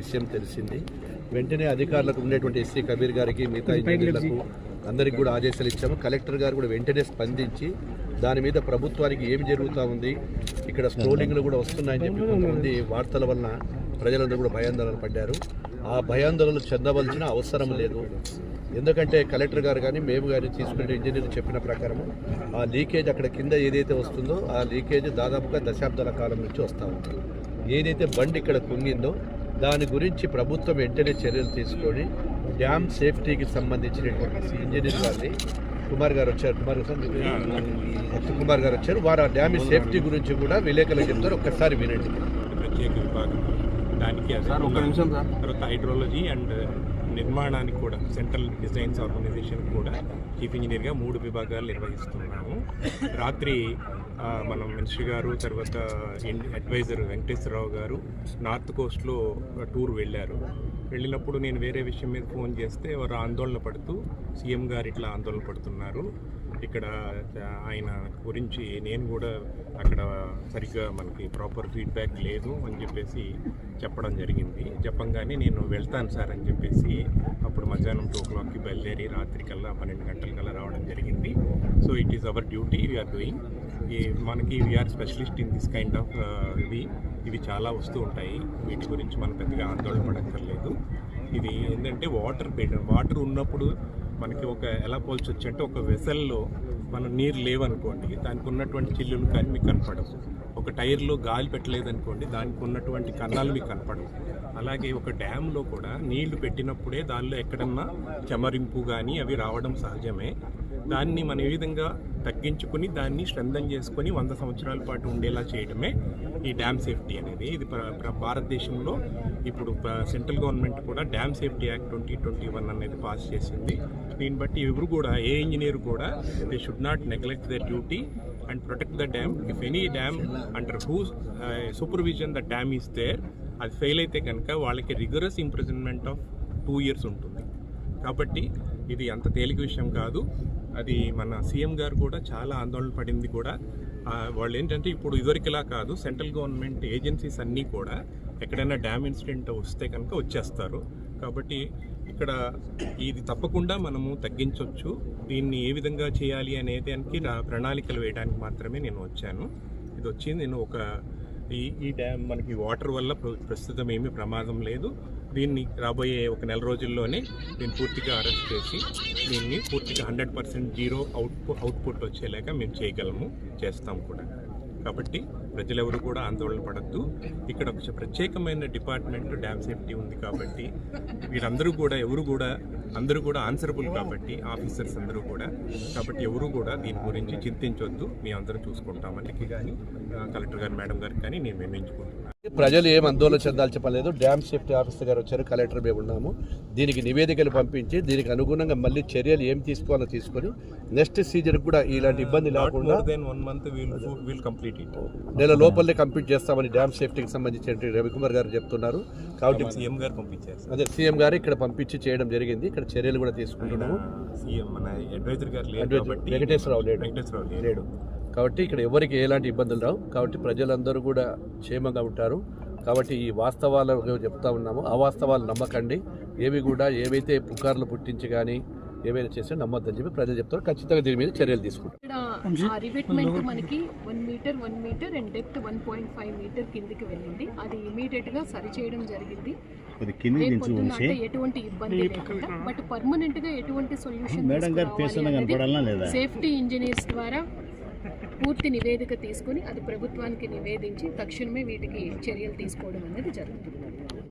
విషయం తెలిసింది. వెంటనే అధికారులకు ఉండేటువంటి ఎస్సీ కబీర్ గారికి మిగతా ఇంజనీర్లకు అందరికి కూడా ఆదేశాలు ఇచ్చాము. కలెక్టర్ గారు కూడా వెంటనే స్పందించి దాని మీద ప్రభుత్వానికి ఏమి జరుగుతూ ఉంది ఇక్కడ స్క్రోలింగ్లు కూడా వస్తున్నాయని చెప్పి కొంతమంది వార్తల వలన ప్రజలందరూ కూడా భయాందోళన పడ్డారు. ఆ భయాందోళనలు చెందవలసిన అవసరం లేదు. ఎందుకంటే కలెక్టర్ గారు కానీ మేము కానీ తీసుకునే ఇంజనీర్ చెప్పిన ప్రకారం ఆ లీకేజ్ అక్కడ కింద ఏదైతే వస్తుందో ఆ లీకేజ్ దాదాపుగా దశాబ్దాల కాలం నుంచి వస్తూ ఉంది. ఏదైతే బండి ఇక్కడ కుంగిందో దాని గురించి ప్రభుత్వం వెంటనే చర్యలు తీసుకొని డ్యామ్ సేఫ్టీకి సంబంధించినటువంటి ఇంజనీర్ గారిని కుమార్ గారు వచ్చారు. కుమార్ గారు సార్ కుమార్ గారు వచ్చారు. వారు ఆ డ్యామ్ సేఫ్టీ గురించి కూడా విలేకరులు చెప్తారు. ఒక్కసారి వినండి. ప్రత్యేక విభాగం. దానికి సార్, ఒక్క నిమిషం సార్. తర్వాత హైడ్రాలజీ అండ్ నిర్మాణానికి కూడా సెంట్రల్ డిజైన్స్ ఆర్గనైజేషన్ కూడా చీఫ్ ఇంజనీర్గా మూడు విభాగాలు నిర్వహిస్తున్నాము రాత్రి మనం మినిస్టర్ గారు తర్వాత అడ్వైజర్ వెంకటేశ్వరరావు గారు నార్త్ కోస్ట్లో టూర్ వెళ్ళారు వెళ్ళినప్పుడు నేను వేరే విషయం మీద ఫోన్ చేస్తే వారు ఆందోళన పడుతూ సీఎం గారు ఇట్లా ఆందోళన పడుతున్నారు. ఇక్కడ ఆయన గురించి నేను కూడా అక్కడ సరిగ్గా మనకి ప్రాపర్ ఫీడ్బ్యాక్ లేదు అని చెప్పేసి చెప్పడం జరిగింది. చెప్పంగానే నేను వెళ్తాను సార్ అని చెప్పేసి అప్పుడు మధ్యాహ్నం టూ క్లాక్కి బయలుదేరి రాత్రికల్లా పన్నెండు గంటలకల్లా రావడం జరిగింది. So it is our duty we are doing ఈ మనకి we are specialist in this kind of ఇవి ఇవి చాలా వస్తూ ఉంటాయి. వీటి గురించి మనం పెద్దగా ఆందోళన పడక్కర్లేదు. ఇది ఏంటంటే వాటర్ వాటర్ ఉన్నప్పుడు మనకి ఒక ఎలా పోల్చొచ్చు అంటే ఒక వెసల్లో మనం నీరు లేవనుకోండి దానికి ఉన్నటువంటి చిల్లులు కానీ మీకు కనపడవు. ఒక టైర్లో గాలి పెట్టలేదనుకోండి దానికి ఉన్నటువంటి కన్నాలు మీకు కనపడవు. అలాగే ఒక డ్యామ్లో కూడా నీళ్ళు పెట్టినప్పుడే దానిలో ఎక్కడన్నా చెమరింపు కానీ అవి రావడం సహజమే. దాన్ని మనం ఏ విధంగా తగ్గించుకుని దాన్ని స్ట్రెంథన్ చేసుకొని వంద సంవత్సరాల పాటు ఉండేలా చేయడమే ఈ డ్యామ్ సేఫ్టీ అనేది. ఇది ప్ర- ప్ర- భారతదేశంలో ఇప్పుడు సెంట్రల్ గవర్నమెంట్ కూడా dam safety act twenty twenty one అనేది పాస్ చేసింది. దీన్ని బట్టి ఎవరు కూడా ఏ ఇంజనీర్ కూడా they should not neglect the duty and protect the dam. If any dam under who supervision the dam is there అది ఫెయిల్ అయితే కనుక వాళ్ళకి rigorous imprisonment of two years ఉంటుంది. కాబట్టి ఇది అంత తేలిక విషయం కాదు. అది మన సీఎం గారు కూడా చాలా ఆందోళన పడింది కూడా. వాళ్ళు ఏంటంటే ఇప్పుడు ఇదివరకులా కాదు సెంట్రల్ గవర్నమెంట్ ఏజెన్సీస్ అన్నీ కూడా ఎక్కడైనా డ్యామ్ ఇన్సిడెంట్ వస్తే కనుక వచ్చేస్తారు. కాబట్టి ఇక్కడ ఇది తప్పకుండా మనము తగ్గించవచ్చు దీన్ని ఏ విధంగా చేయాలి అనే దానికి నా ప్రణాళికలు వేయడానికి మాత్రమే నేను వచ్చాను. ఇది వచ్చి నేను ఒక ఈ ఈ డ్యామ్ మనకి వాటర్ వల్ల ప్ర- ప్రస్తుతం ఏమీ ప్రమాదం లేదు. దీన్ని రాబోయే ఒక నెల రోజుల్లోనే దీన్ని పూర్తిగా అరెస్ట్ చేసి దీన్ని పూర్తిగా hundred percent zero output output వచ్చేలాగా మేము చేయగలము చేస్తాం కూడా. కాబట్టి ప్రజలెవరు కూడా ఆందోళన పడద్దు. ఇక్కడ ఒక ప్రత్యేకమైన డిపార్ట్మెంట్ డ్యామ్ సేఫ్టీ ఉంది కాబట్టి వీరందరూ కూడా ఎవరు కూడా అందరూ కూడా ఆన్సరబుల్ కాబట్టి ఆఫీసర్స్ అందరూ కూడా. కాబట్టి ఎవరు కూడా దీని గురించి చింతించొద్దు. మేము అందరం చూసుకుంటామని కానీ కలెక్టర్ గారు మేడం గారు కానీ నేను నిర్ణయించుకుంటున్నాను. ప్రజలు ఏం ఆందోళన చెందాల్సిన పని లేదు డ్యామ్ సేఫ్టీ ఆఫీసర్ గారు వచ్చారు కలెక్టర్ మేము ఉన్నాము. దీనికి నివేదికలు పంపించి దీనికి అనుగుణంగా మళ్ళీ చర్యలు ఏం తీసుకోవాలో తీసుకొని నెక్స్ట్ సీజన్ కూడా ఇలాంటి ఇబ్బంది లేకుండా నెల లోపలనే కంప్లీట్ చేస్తామని డ్యామ్ సేఫ్టీకి సంబంధించి రవికుమార్ గారు చెప్తున్నారు. కాబట్టి సీఎం గారు పంపించారు అదే సీఎం గారు ఇక్కడ పంపించి చేయడం జరిగింది. ఇక్కడ చర్యలు కూడా తీసుకుంటున్నాము. వెంకటేశ్వరరావు లేడు. కాబట్టి ఇక్కడ ఎవరికి ఎలాంటి ఇబ్బందులు రావు. కాబట్టి ప్రజలందరూ కూడా క్షేమంగా ఉంటారు. కాబట్టి ఈ వాస్తవాలు చెప్తా ఉన్నాము. అవాస్తవాలు నమ్మకండి. ఏవి కూడా ఏవైతే పుకార్లు పుట్టించి కానీ ఏవైనా చేస్తే నమ్మొద్దని చెప్పి ప్రజలు చెప్తారు. ఖచ్చితంగా దీని మీద చర్యలు తీసుకుంటారు మనకి one metre one metre and depth one point five metre కిందికి వెళ్ళింది. అది ఇమీడియట్గా సరి చేయడం జరిగింది. ఎటువంటి ఇబ్బంది లేకుండా బట్ పర్మనెంట్గా ఎటువంటి సొల్యూషన్ మేడం గారి ఫేస్ అన్న కనపడాలనా లేదా? సేఫ్టీ ఇంజనీర్స్ ద్వారా పూర్తి నివేదిక తీసుకుని అది ప్రభుత్వానికి నివేదించి తక్షణమే వీటికి చర్యలు తీసుకోవడం అనేది జరుగుతుంది.